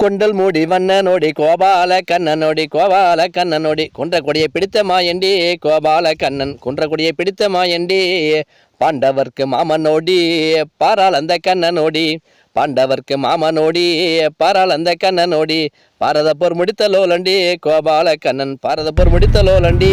கொண்டல் மூடி வண்ண வண்ணனோடி கோபால கண்ணன் கண்ணனோடி கோபால கண்ணன் நோடி. குன்ற கொடியை பிடித்த மாயண்டி கோபால கண்ணன். குன்ற கொடியை பிடித்த மாயண்டி பாண்டவர்க்கு மாமனோடி பாராளந்த கண்ணனோடி பாண்டவர்க்கு மாமனோடி பாராளந்த கண்ணனோடி பாரத போர் முடித்த லோலண்டி கோபால கண்ணன். பாரத போர் முடித்த லோலண்டி.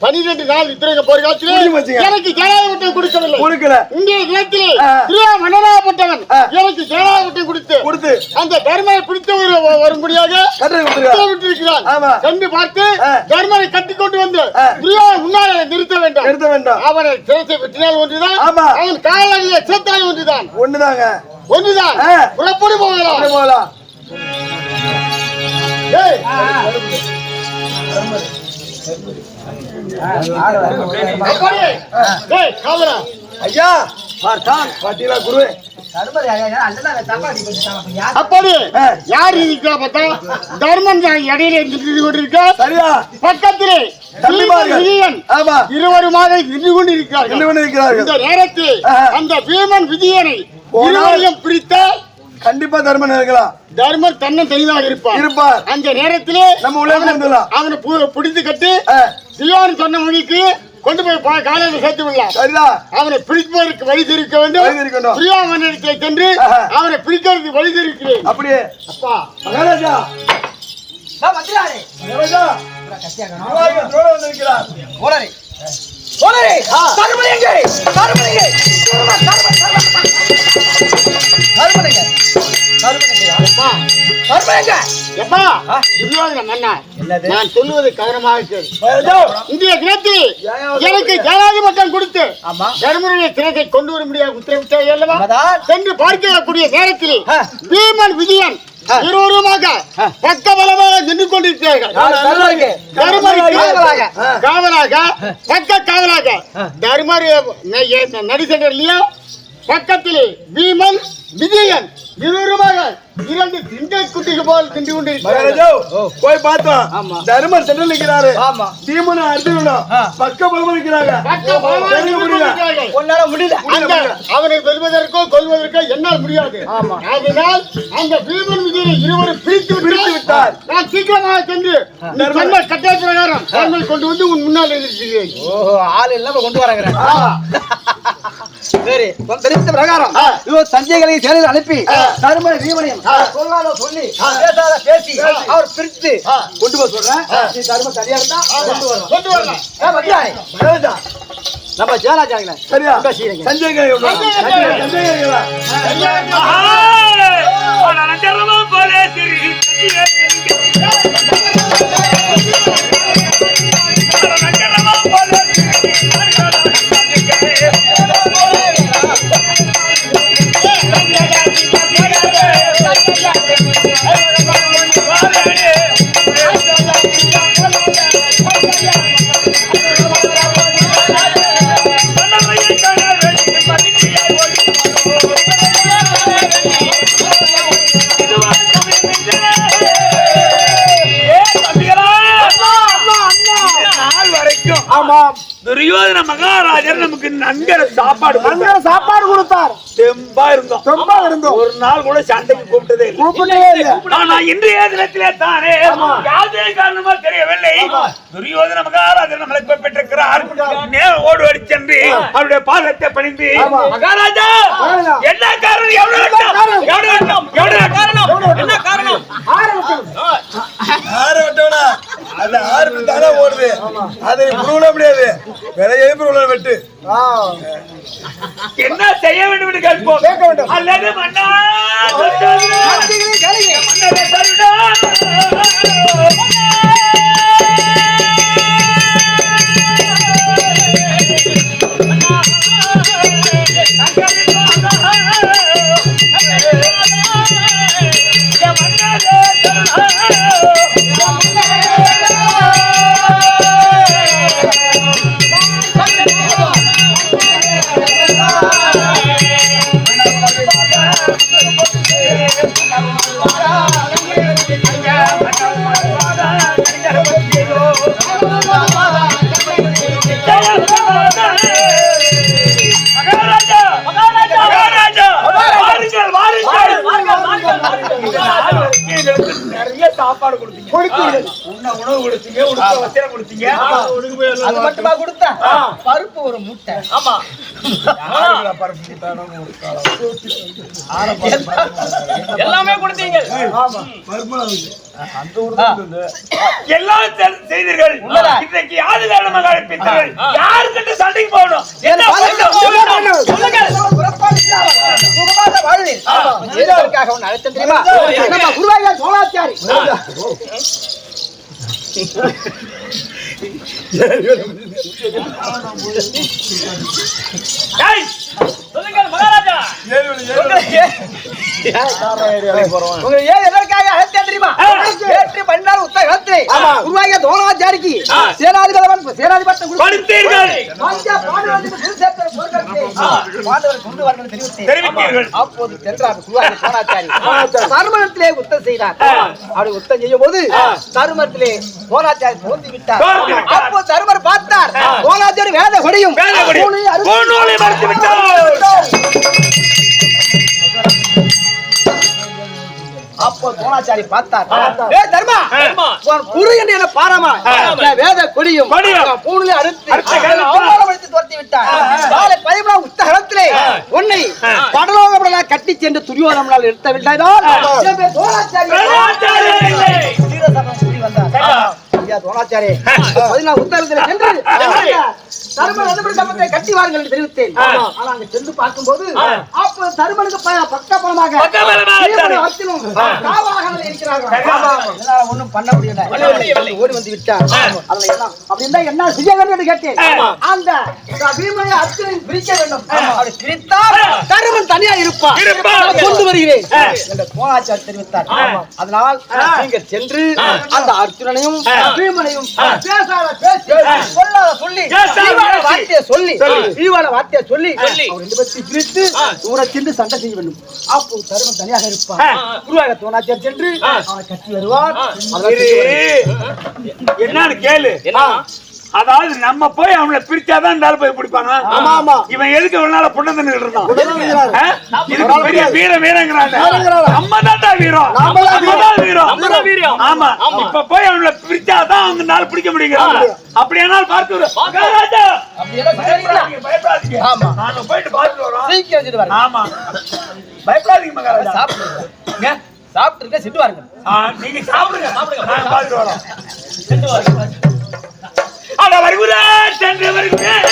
பன்னிரண்டு நாள் இத்திரங்க மச்சிங்க. எனக்கு ஜனாதிபட்டம் கொடுக்கவில்லை கொடுக்கல இங்கே களத்திலே ஆ. திரியா மன்னனாகப்பட்டவன் ஆ. எனக்கு ஜனாதிபட்டம் கொடுத்து கொடுத்து அந்த தர்மரை பிடித்தவர் வ- வரும்படியாக ஆமா. சென்று பார்த்து ஆ. தர்மரை கட்டி கொண்டு வந்து ஆ. திரியா முன்னாலே நிறுத்த வேண்டாம் நிறுத்த வேண்டாம் அவனை சிரசை வெட்டினால் ஒன்றுதான். அவன் காலையிலே சேர்த்தால் ஒன்றுதான் ஒண்ணுதாங்க ஒன்றுதான் ஆ. புறப்படு போகலாம் போகலாம் ஏய், ஐயா பார்த்தான். பாத்தீங்களா குரு அப்படி. ஆ. யார் இருக்கா பார்த்தா? தர்மன் இடையில நின்று கொண்டிருக்க. சரியா? பக்கத்திலே இருவருமாக நின்று இந்த நேரத்தில். அந்த பீமன் விஜயனை இருவரையும் பிடித்த கண்டிப்பா தர்மன் இருக்கலாம். தர்மர் தன்னன் தெளிவாக இருப்பார் இருப்பார். அந்த நேரத்திலே நம்ம வந்துடலாம் அவனை பிடித்து கட்டி தியோன் சொன்ன மொழிக்கு கொண்டு போய் காலையில் சேர்த்து விடலாம். சரிதான் அவனை பிடிப்பதற்கு வழி தெரிவிக்க வேண்டும். தெரிவிக்கணும். பிரியாமனிடத்தை சென்று ஆஹா. அவனை பிடிக்கிறதுக்கு வழி தெரிவிக்கிறேன். அப்படியே. அப்பா. மகாராஜா. மகாராஜா. அப்பா எப்பா? நான் சொல்லுவது கவனமாக இந்திய தினத்தில் எனக்கு கொடுத்து தர்மனுடைய தினத்தை கொண்டு வர முடியாது உத்தரவிட்டாய் அல்லவா? சென்று பார்க்கக்கூடிய நேரத்தில் பீமன் விஜயன் இருவருமாக பக்க பலமாக நின்று கொண்டிருக்கிறார்கள் காவலாக பக்க காவலாக தர்மர் நடிசென்றலையோ பக்கத்தில் பீமன் விஜயன் இருவருமாக இரண்டு திண்டை குட்டிகள் போல் திண்டு மகாராஜா போய் பார்த்தோம் தர்மர் சென்றில் நிற்கிறாரு. தீமன அர்ஜுனனும் பக்க பலமா நிற்கிறாங்க பக்க பலமாக தெரிஞ்சு நின்று முடியல. அவனை வெல்வதற்கோ கொல்வதற்கோ என்னால் முடியாது. அதனால் அந்த பீமன் விஜயனை இருவரும் பிரித்து பிரித்து விட்டார். நான் சீக்கிரமாக சென்று சொன்ன கட்டாய பிரகாரம் கொண்டு வந்து உன் முன்னால் நிறுத்துகிறேன் ஓஹோ ஆள் இல்லாம கொண்டு உன் தெரிவித்த பிரகாரம். இதோ சஞ்சய்களை சேனையில் அனுப்பி தருமனை வீமனையும் சொல்லாத சொல்லி பேசாத பேசி அவர் பிரித்து. கொண்டு போக சொல்றேன் நீ தர்ம சரியா இருந்தா கொண்டு வரலாம் கொண்டு வரலாம் நம்ம ஜெயராஜாங்களே சரியா. சஞ்சய் கை துரியோதன மகாராஜர் நமக்கு நன்கர சாப்பாடு கொடுத்தார். சாப்பாடு கொடுத்தார். தெம்பா இருந்தோம். ரொம்ப இருந்தோம். ஒரு நாள் கூட சண்டைக்கு கூப்பிட்டதே இல்லை. கூப்பிட்டே இல்ல. ஆனா இன்றைய தினத்திலே தானே யாதே காரணமா தெரியவில்லை. துரியோதன மகாராஜர் நம்மளுக்கு பெற்றிருக்கிறார். நேர் ஓடுவடி சென்று அவருடைய பாதத்தை பணிந்து மகாராஜா. என்ன காரணம்? எவ்வளவு எவ்வளவு வேண்டாம் எவ்வளவு காரணம்? என்ன காரணம்? விட்டோட அது ஆறு தானே ஓடுது? அது புருவல முடியாது. வேற எழுப்பு வெட்டு. என்ன செய்ய வேண்டும் என்று கேட்போம். கேட்க வேண்டும். அல்லது மன்னா சாப்பாடு கொடுத்தீங்க. உண்ண உணவு கொடுத்தீங்க உடுக்க வஸ்திரம் கொடுத்தீங்க. அது மட்டுமா கொடுத்தா? பருப்பு ஒரு முட்டை. ஆமா. யாருக்குடா பருப்பு கொடுத்தானோ ஒரு காலம். எல்லாமே கொடுத்தீங்க. எல்லாம் செய்தீர்கள். இன்றைக்கு யாரு காரணமாக அழைப்பித்தீர்கள் யாருக்கிட்ட சண்டைக்கு போகணும்? என்ன? சுகமாக வாழ்வேன் எதற்காக உன்னை அழைத்தேன் தெரியுமா? நம்ம குருவாயா சோழாச்சாரி. டேய், சொல்லுங்கள் மகாராஜா. ஏழு மணி, ஏழு மணி. உங்களை ஏன் தெரியுமா? மன்னர் சேனாதிபதவன் கொடுத்தீர்கள் பாண்டவர் கொண்டு தெரிவித்தேன். தெரிவித்தீர்கள். அப்போது சென்றார் உத்தம் செய்தார். அப்படி உத்தம் செய்யும் போது தோன்றி விட்டார் தோன்றி விட்டார். அப்போ தருமர் பார்த்தார். சோழாச்சாரி வேத கொடியும் மறுத்து விட்டார். அப்போ சோழாச்சாரி பார்த்தார். ஏ தர்மா! உன் குரு என்று என பாராமா வேத கொடியும். பூணிலே அறுத்து அவமானப்படுத்தி துரத்தி விட்டார் நாளை பதிமூணாம் உத்தகத்திலே உன்னை படலோகப்படலா கட்டி சென்று துரியோதனால் நிறுத்த. வீரசபை சுற்றி வந்தார். ஐயா தோணாச்சாரே பதினாறு உத்தரத்தில் சென்று தருமன் அனுமதி சம்பத்தை கட்டி வாருங்கள் என்று தெரிவித்தேன். ஆனா அங்க சென்று பார்க்கும்போது அப்ப தருமனுக்கு பக்கபலமாக ஒண்ணும் பண்ண முடியல. ஓடி வந்து விட்டார். அதுல என்ன? செய்ய வேண்டும் என்று கேட்டேன். அந்த பீமனை அர்ஜுனன் பிரிக்க வேண்டும். அப்படி பிரித்தால் தருமன் தனியா இருப்பான் கொண்டு வருகிறேன். என்று தோணாச்சாரி தெரிவித்தார். அதனால் நீங்க சென்று அந்த அர்ஜுனனையும் பீமனையும் பேசாத பேசி சொல்லாத சொல்லி ஈவான. வார்த்தையை சொல்லி ஈவான வார்த்தையை சொல்லி அவர் ரெண்டு பேர்த்தையும் பிரித்து தூர சென்று சண்டை செய்ய வேண்டும். அப்போ தருமன் தனியாக இருப்பான் குருவாக தோணாச்சாரி சென்று அவனை கட்டி வருவார். என்னன்னு கேளு. அதாவது நம்ம போய் அவனை பிரிச்சாதான் இந்த ஆளு போய் பிடிப்பாங்க ஆமா, ஆமா. இவன் எதுக்கு நாள் புண்ண தின்னு இருந்தான்? இதுக்கு பெரிய வீர வீரங்கிறாங்க? நம்ம தான்டா வீரம் தான் வீரம் ஆமா. இப்ப போய் அவனை பிரிச்சாதான் அவங்க நாள் பிடிக்க முடியுங்கிறாங்க அப்படியானால் பார்த்து. பயப்படாதீங்க, ஆமா. நாங்க போயிட்டு பார்த்துட்டு வரோம். வாருங்க. ஆமா. பயப்படாதீங்க மகாராஜா. சாப்பிடுங்க. சாப்பிட்டு இருக்க சிட்டு வாருங்க நீங்க சாப்பிடுங்க. நாங்க பார்த்துட்டு வரோம். அட வருகிறே சென்று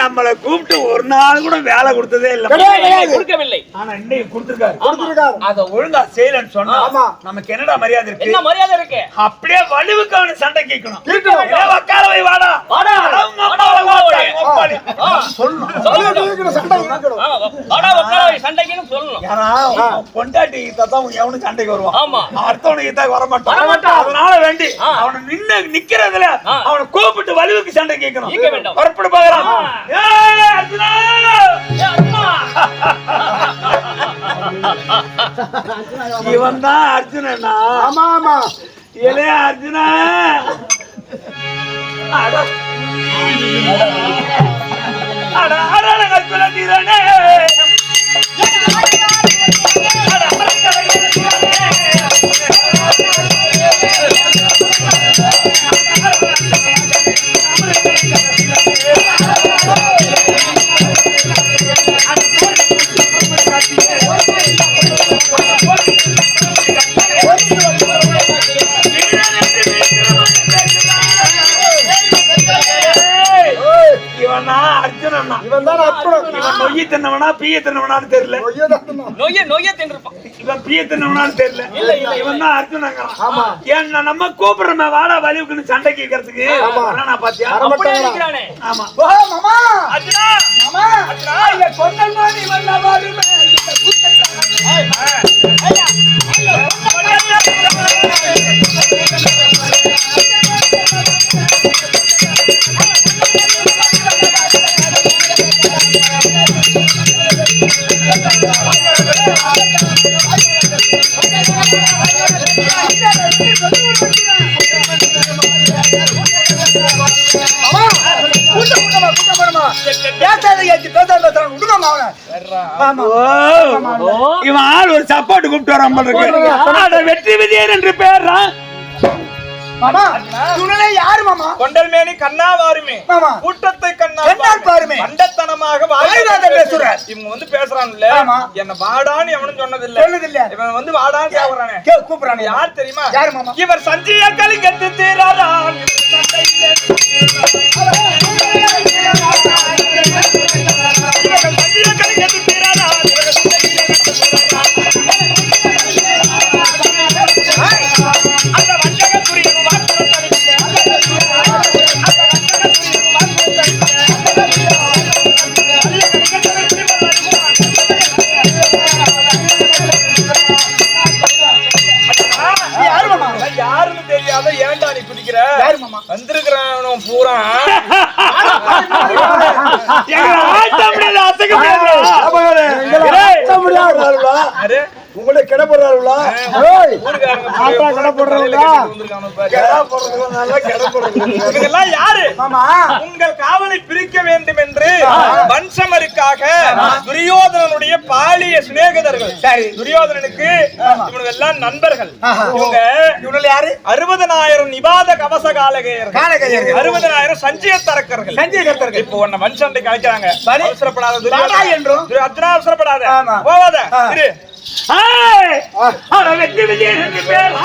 நம்மளை கூப்பிட்டு ஒரு நாள் கூட வேலை கொடுத்ததே இல்ல. கொடுக்கவில்லை. ஆனா இன்னைக்கு கொடுத்திருக்காரு. கொடுத்திருக்காரு. அத ஒழுங்கா செய்யலன்னு சொன்னா. நமக்கு என்னடா மரியாதை இருக்கு? என்ன மரியாதை இருக்கு? அப்படியே வலுவுக்கு அவனை சண்டை கேட்கணும். வாடா. வாடா. பொண்டாட்டி தான் எவனும் சண்டைக்கு வருவான். அடுத்தவனுக்கு ஈத்தாக்கு வர மாட்டான். அதனால வேண்டி. அவனை நின்னு நிக்கிறதுல. அவனை கூப்பிட்டு வலுவுக்கு சண்டை கேட்கணும். புறப்பட்டு போகிறான் அர்ஜுனா! அர்ஜுனா! இவன் தான் அர்ஜுனனா ஆமா ஆமா இளைய அர்ஜுனா அட. அட, அட, அர்ஜுன தின்னவனா பீய தின்னவனான்னு தெரியல ஐயோ, நொய்ய நொய்ய தின்றுப்பான் இவன் பீய தின்னவனான்னு தெரியல இல்ல, இல்ல, இவன் தான் அர்ஜுனங்கிறான் ஆமா. ஏன்னா நம்ம கூப்பிடுறோமே வாடா வலிவுக்குன்னு சண்டை கேட்கறதுக்கு ஆமா. நான் பாத்தியா ஆமா ஓ, மாமா அர்ஜுனா மாமா அர்ஜுனா இங்க கொண்டல் மாதிரி வந்த வாடுமே இந்த குத்தத்தான இவன் ஆள் ஒரு சப்பாட்டு கூப்பிட்டு வரான் போல இருக்கு. அட வெற்றி விஜயன் என்று பேர்றான் மாமா துணை யாரு மாமா? கொண்டல் மேனி கண்ணா வாருமே. மாமா. கூட்டத்தை கண்ணா கண்ணால் பாருமே. மண்டத்தனமாக வாய்வாத பேசுறார். இவங்க வந்து பேசுறான்ல. என்ன வாடான்னு எவனும் சொன்னதில்ல. சொன்னதில்ல. இவன் வந்து வாடான்னு கேக்குறானே கே கூப்பிடுறானே. யார் தெரியுமா? யாரு மாமா? இவர் சஞ்சய கலிங்கத்து தீராராம் கிட போடுறாருல ஆட்டா நல்லா யாரு? உங்கள் காவலை பிரிக்க வேண்டும் என்று வன்சமருக்காக துரியோதனனுடைய பாலிய சிநேகிதர்கள். சரி. துரியோதனனுக்கு இவங்க எல்லாம் நண்பர்கள். இவங்க இவனுல யாரு? அறுபதனாயிரம் நிபாத கவச காலகையர்கள். காலகையர்கள். அறுபதனாயிரம் சஞ்சய தரக்கர்கள் சஞ்சய கர்த்தர்கள். இப்போ உன்னை சண்டைக்கு அழைக்கிறாங்க. சரி. அவசரப்படாத. என்றும். அர்ஜுனா அவசரப்படாத. போவாத. வெற்றி என்று பேர்.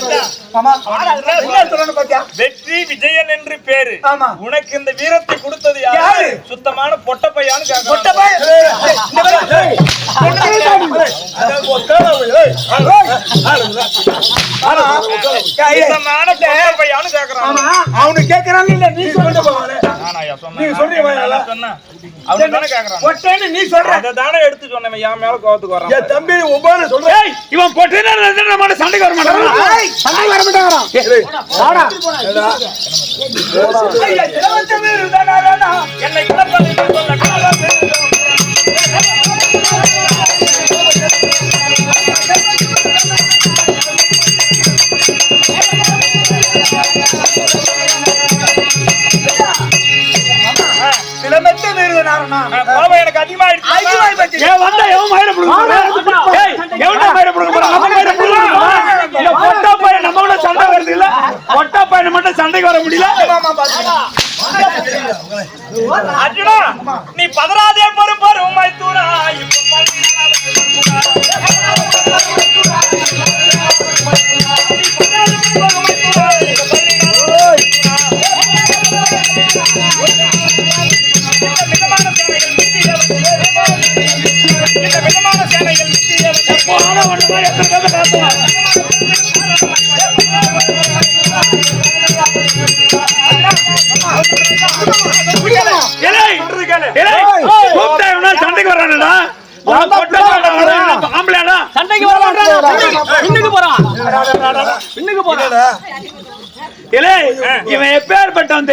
மாமா வெற்றி விஜயன் என்று பேரு. உனக்கு இந்த வீரத்தை கொடுத்தது யாரு? சுத்தமான பொட்டப்பையான்னு கேக்குறான். கேக்குறான். அவனு கேக்குறாங்க. இல்ல நீ சொல்ல கேக்குறான். நீ சொல்ற. தானே எடுத்து சொன்னேன் என் மேல கோவத்துக்கு வரான் தம்பி ஒவ்வொரு சொல்றேன் இவன் பொட்டினா சண்டைக்கு வர மாட்டான்? மாட்டாங்கறான் வாடா என்னை கிளப்பது சொல்ல எனக்கு அதிகமாயிடுச்சு வந்தா எவன் மயிரை சண்டைக்கு வர முடியல. மாமா பாத்து அர்ஜுனா நீ பதறாதே பெரும் பெரும் மைத்தூரா இப்ப பல்வினாலும்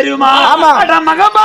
தெரியுமா? மகமா